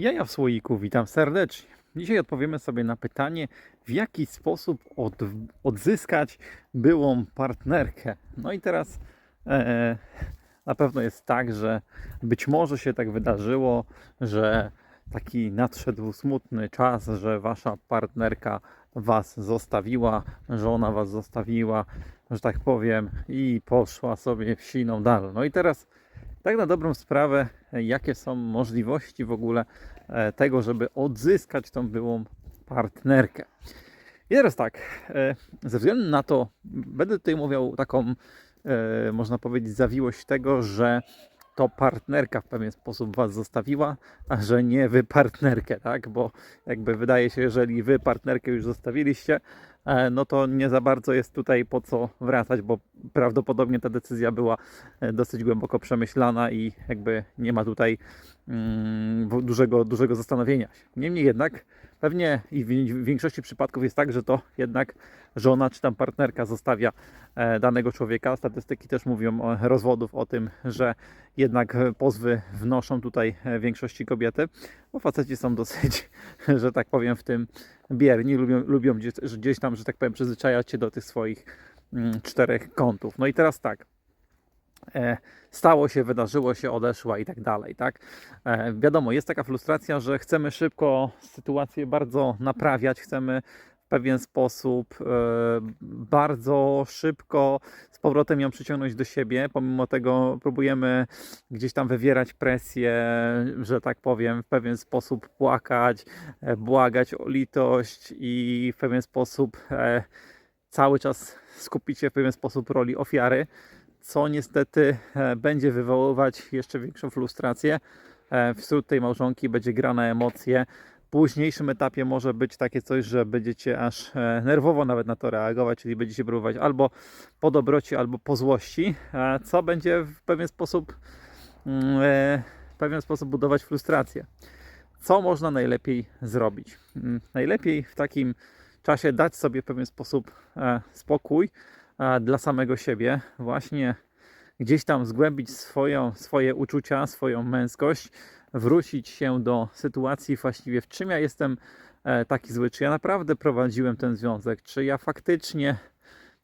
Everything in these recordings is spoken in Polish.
Jaja w słoiku, witam serdecznie. Dzisiaj odpowiemy sobie na pytanie, w jaki sposób od, odzyskać byłą partnerkę. No i teraz e, na pewno jest tak, że być może się tak wydarzyło, że taki nadszedł smutny czas, że wasza partnerka was zostawiła, żona was zostawiła, że tak powiem, i poszła sobie w siną dal. No i teraz tak na dobrą sprawę, jakie są możliwości w ogóle e, tego, żeby odzyskać tą byłą partnerkę. I teraz tak, e, ze względu na to, będę tutaj mówił taką, e, można powiedzieć, zawiłość tego, że to partnerka w pewien sposób was zostawiła, a że nie wy partnerkę, tak? Bo jakby wydaje się, jeżeli wy partnerkę już zostawiliście, no to nie za bardzo jest tutaj po co wracać, bo prawdopodobnie ta decyzja była e, dosyć głęboko przemyślana i jakby nie ma tutaj mm, dużego, dużego zastanowienia. Niemniej jednak pewnie i w większości przypadków jest tak, że to jednak żona czy tam partnerka zostawia e, danego człowieka. Statystyki też mówią o rozwodów, o tym, że jednak pozwy wnoszą tutaj e, większości kobiety, bo faceci są dosyć, że tak powiem, w tym bierni, lubią, lubią gdzieś, gdzieś tam, że tak powiem, przyzwyczajać się do tych swoich mm, czterech kątów. No i teraz tak. E, stało się, wydarzyło się, odeszła i tak dalej, tak? E, wiadomo, jest taka frustracja, że chcemy szybko sytuację bardzo naprawiać, chcemy w pewien sposób e, bardzo szybko z powrotem ją przyciągnąć do siebie. Pomimo tego próbujemy gdzieś tam wywierać presję, że tak powiem, w pewien sposób płakać, błagać o litość i w pewien sposób cały czas skupić się w pewien sposób roli ofiary, co niestety e, będzie wywoływać jeszcze większą frustrację e, wśród tej małżonki, będzie gra na emocje. W późniejszym etapie może być takie coś, że będziecie aż e, nerwowo nawet na to reagować, czyli będziecie próbować albo po dobroci, albo po złości, co będzie w pewien sposób mm, w pewien sposób budować frustrację. Co można najlepiej zrobić? Mm, Najlepiej w takim czasie dać sobie w pewien sposób spokój dla samego siebie, właśnie gdzieś tam zgłębić swoją, swoje uczucia, swoją męskość, wrócić się do sytuacji właściwie w czym ja jestem e, taki zły, czy ja naprawdę prowadziłem ten związek, czy ja faktycznie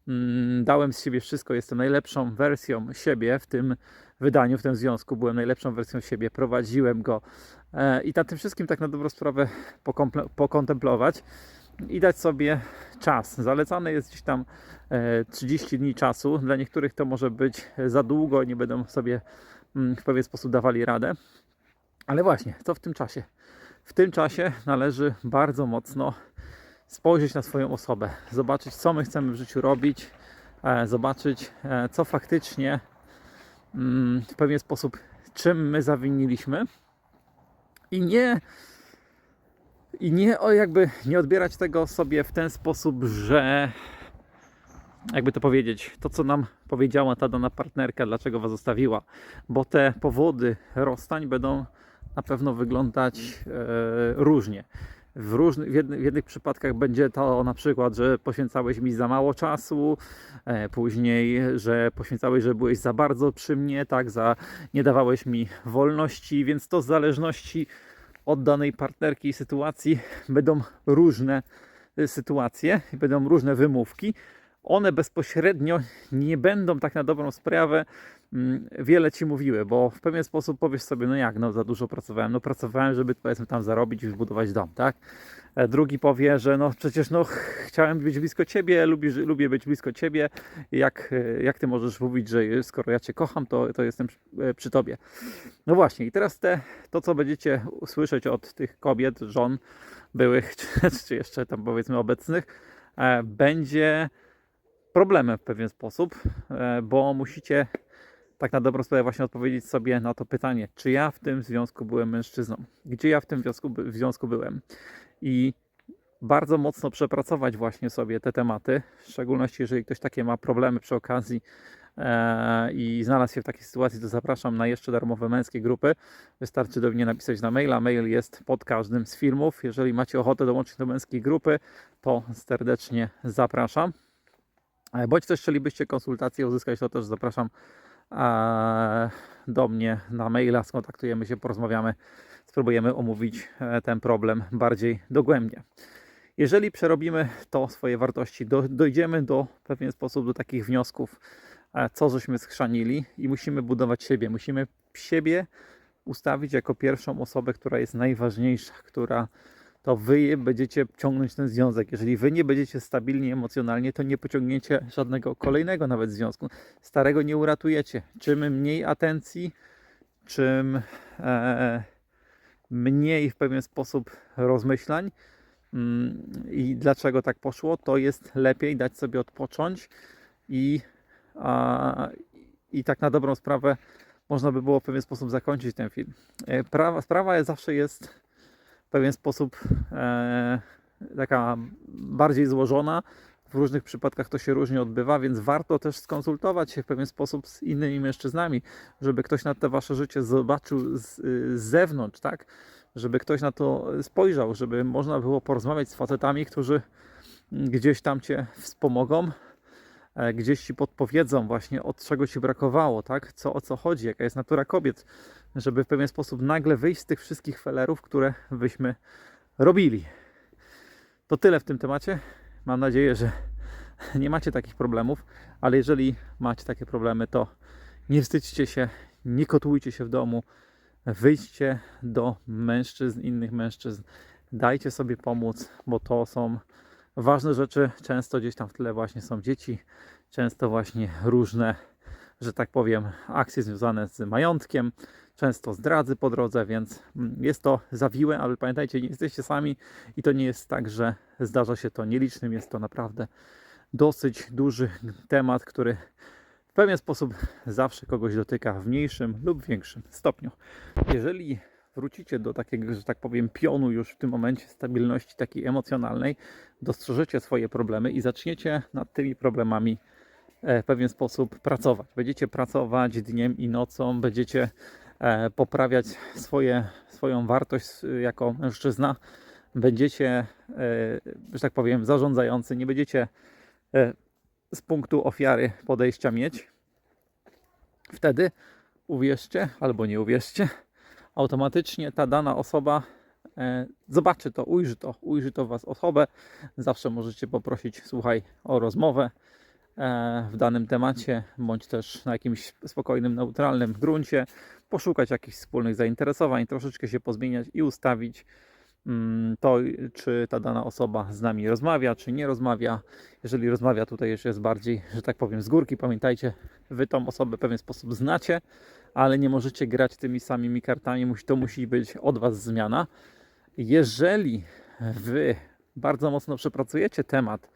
mm, dałem z siebie wszystko, jestem najlepszą wersją siebie w tym wydaniu, w tym związku, byłem najlepszą wersją siebie, prowadziłem go e, i nad tym wszystkim tak na dobrą sprawę pokontemplować i dać sobie czas. Zalecane jest gdzieś tam e, 30 dni czasu. Dla niektórych to może być za długo, nie będą sobie mm, w pewien sposób dawali radę. Ale właśnie, co w tym czasie? W tym czasie należy bardzo mocno spojrzeć na swoją osobę, zobaczyć, co my chcemy w życiu robić, e, zobaczyć, e, co faktycznie mm, w pewien sposób, czym my zawiniliśmy i nie i nie o jakby nie odbierać tego sobie w ten sposób, że jakby to powiedzieć, to co nam powiedziała ta dana partnerka, dlaczego was zostawiła, bo te powody rozstań będą na pewno wyglądać e, różnie. W, różnych, w, jednych, w jednych przypadkach będzie to na przykład, że poświęcałeś mi za mało czasu, e, później, że poświęcałeś, że byłeś za bardzo przy mnie, tak, za nie dawałeś mi wolności, więc to w zależności od danej partnerki i sytuacji będą różne y, sytuacje, będą różne wymówki. One bezpośrednio nie będą tak na dobrą sprawę mm, wiele ci mówiły, bo w pewien sposób powiesz sobie, no jak, no za dużo pracowałem, no pracowałem, żeby powiedzmy tam zarobić i wybudować dom, tak? E, Drugi powie, że no przecież no ch- chciałem być blisko ciebie, lubisz, lubię być blisko ciebie, jak, e, jak ty możesz mówić, że skoro ja cię kocham, to, to jestem przy, e, tobie. No właśnie, i teraz te, to, co będziecie słyszeć od tych kobiet, żon byłych, czy, czy jeszcze tam powiedzmy obecnych, będzie problemem w pewien sposób, e, bo musicie tak na dobrą sprawę właśnie odpowiedzieć sobie na to pytanie, czy ja w tym związku byłem mężczyzną, gdzie ja w tym związku, w związku byłem i bardzo mocno przepracować właśnie sobie te tematy, w szczególności jeżeli ktoś takie ma problemy przy okazji e, i znalazł się w takiej sytuacji, to zapraszam na jeszcze darmowe męskie grupy. Wystarczy do mnie napisać na maila. Mail jest pod każdym z filmów. Jeżeli macie ochotę dołączyć do męskiej grupy, to serdecznie zapraszam. E, Bądź też chcielibyście konsultacje uzyskać, to też zapraszam e, do mnie na maila. Skontaktujemy się, porozmawiamy spróbujemy omówić e, ten problem bardziej dogłębnie. Jeżeli przerobimy to swoje wartości, do, dojdziemy do w pewien sposób do takich wniosków, co żeśmy schrzanili i musimy budować siebie. Musimy siebie ustawić jako pierwszą osobę, która jest najważniejsza, która to wy będziecie ciągnąć ten związek. Jeżeli wy nie będziecie stabilni emocjonalnie, to nie pociągniecie żadnego kolejnego nawet związku. Starego nie uratujecie. Czym mniej atencji, czym e, mniej w pewien sposób rozmyślań mm, i dlaczego tak poszło, to jest lepiej dać sobie odpocząć i, a, i tak na dobrą sprawę można by było w pewien sposób zakończyć ten film. E, Prawa, sprawa zawsze jest pewien sposób e, taka bardziej złożona. W różnych przypadkach to się różnie odbywa, więc warto też skonsultować się w pewien sposób z innymi mężczyznami, żeby ktoś na to wasze życie zobaczył z, z zewnątrz, tak? Żeby ktoś na to spojrzał, żeby można było porozmawiać z facetami, którzy gdzieś tam cię wspomogą, e, gdzieś ci podpowiedzą właśnie od czego ci brakowało, tak? Co o co chodzi, jaka jest natura kobiet, żeby w pewien sposób nagle wyjść z tych wszystkich felerów, które byśmy robili. To tyle w tym temacie. Mam nadzieję, że nie macie takich problemów, ale jeżeli macie takie problemy, to nie wstydźcie się, nie kotujcie się w domu, wyjdźcie do mężczyzn, innych mężczyzn, dajcie sobie pomóc, bo to są ważne rzeczy. Często gdzieś tam w tle właśnie są dzieci, często właśnie różne, że tak powiem, akcje związane z majątkiem, często zdradzy po drodze, więc mm, jest to zawiłe, ale pamiętajcie, nie jesteście sami i to nie jest tak, że zdarza się to nielicznym, jest to naprawdę dosyć duży temat, który w pewien sposób zawsze kogoś dotyka w mniejszym lub większym stopniu. Jeżeli wrócicie do takiego, że tak powiem, pionu już w tym momencie stabilności takiej emocjonalnej, dostrzeżecie swoje problemy i zaczniecie nad tymi problemami e, w pewien sposób pracować. Będziecie pracować dniem i nocą, będziecie poprawiać swoje, swoją wartość e, jako mężczyzna, będziecie, e, że tak powiem, zarządzający, nie będziecie e, z punktu ofiary podejścia mieć. Wtedy uwierzcie albo nie uwierzcie, automatycznie ta dana osoba e, zobaczy to, ujrzy to, ujrzy to w Was osobę. Zawsze możecie poprosić, słuchaj, o rozmowę e, w danym temacie, bądź też na jakimś spokojnym, neutralnym gruncie, poszukać jakichś wspólnych zainteresowań, troszeczkę się pozmieniać i ustawić mm, to, czy ta dana osoba z nami rozmawia, czy nie rozmawia. Jeżeli rozmawia, tutaj już jest bardziej, że tak powiem, z górki. Pamiętajcie, wy tą osobę w pewien sposób znacie, ale nie możecie grać tymi samymi kartami. To musi być od was zmiana. Jeżeli wy bardzo mocno przepracujecie temat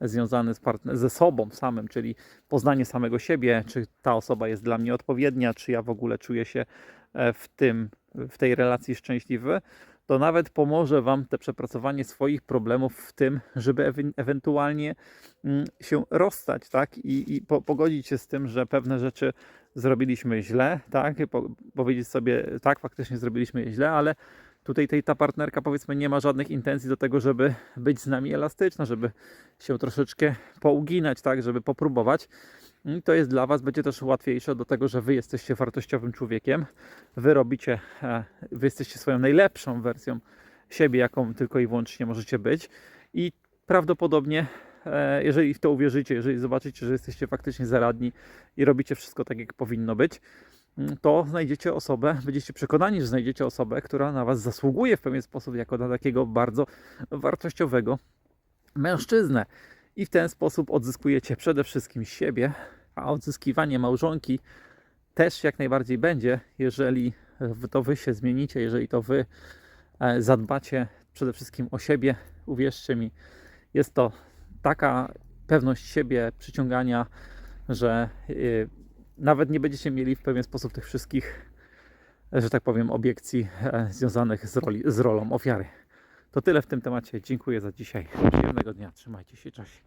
związany z partner, ze sobą samym, czyli poznanie samego siebie, czy ta osoba jest dla mnie odpowiednia, czy ja w ogóle czuję się e, w tym, w tej relacji szczęśliwy, to nawet pomoże Wam te przepracowanie swoich problemów w tym, żeby ewe- ewentualnie mm, się rozstać, tak? I, i po, pogodzić się z tym, że pewne rzeczy zrobiliśmy źle, tak? Po, powiedzieć sobie, tak, faktycznie zrobiliśmy źle, ale tutaj tej, ta partnerka powiedzmy nie ma żadnych intencji do tego, żeby być z nami elastyczna, żeby się troszeczkę pouginać, tak? Żeby popróbować. I to jest dla Was, będzie też łatwiejsze do tego, że Wy jesteście wartościowym człowiekiem. Wy robicie, e, Wy jesteście swoją najlepszą wersją siebie, jaką tylko i wyłącznie możecie być. I prawdopodobnie, e, jeżeli w to uwierzycie, jeżeli zobaczycie, że jesteście faktycznie zaradni i robicie wszystko tak, jak powinno być, mm, to znajdziecie osobę, będziecie przekonani, że znajdziecie osobę, która na Was zasługuje w pewien sposób, jako na takiego bardzo wartościowego mężczyznę. I w ten sposób odzyskujecie przede wszystkim siebie, a odzyskiwanie małżonki też jak najbardziej będzie, jeżeli to wy się zmienicie, jeżeli to wy e, zadbacie przede wszystkim o siebie. Uwierzcie mi, jest to taka pewność siebie, przyciągania, że y, nawet nie będziecie mieli w pewien sposób tych wszystkich, że tak powiem, obiekcji e, związanych z, roli, z rolą ofiary. To tyle w tym temacie. Dziękuję za dzisiaj. Przyjemnego dnia. Trzymajcie się. Cześć.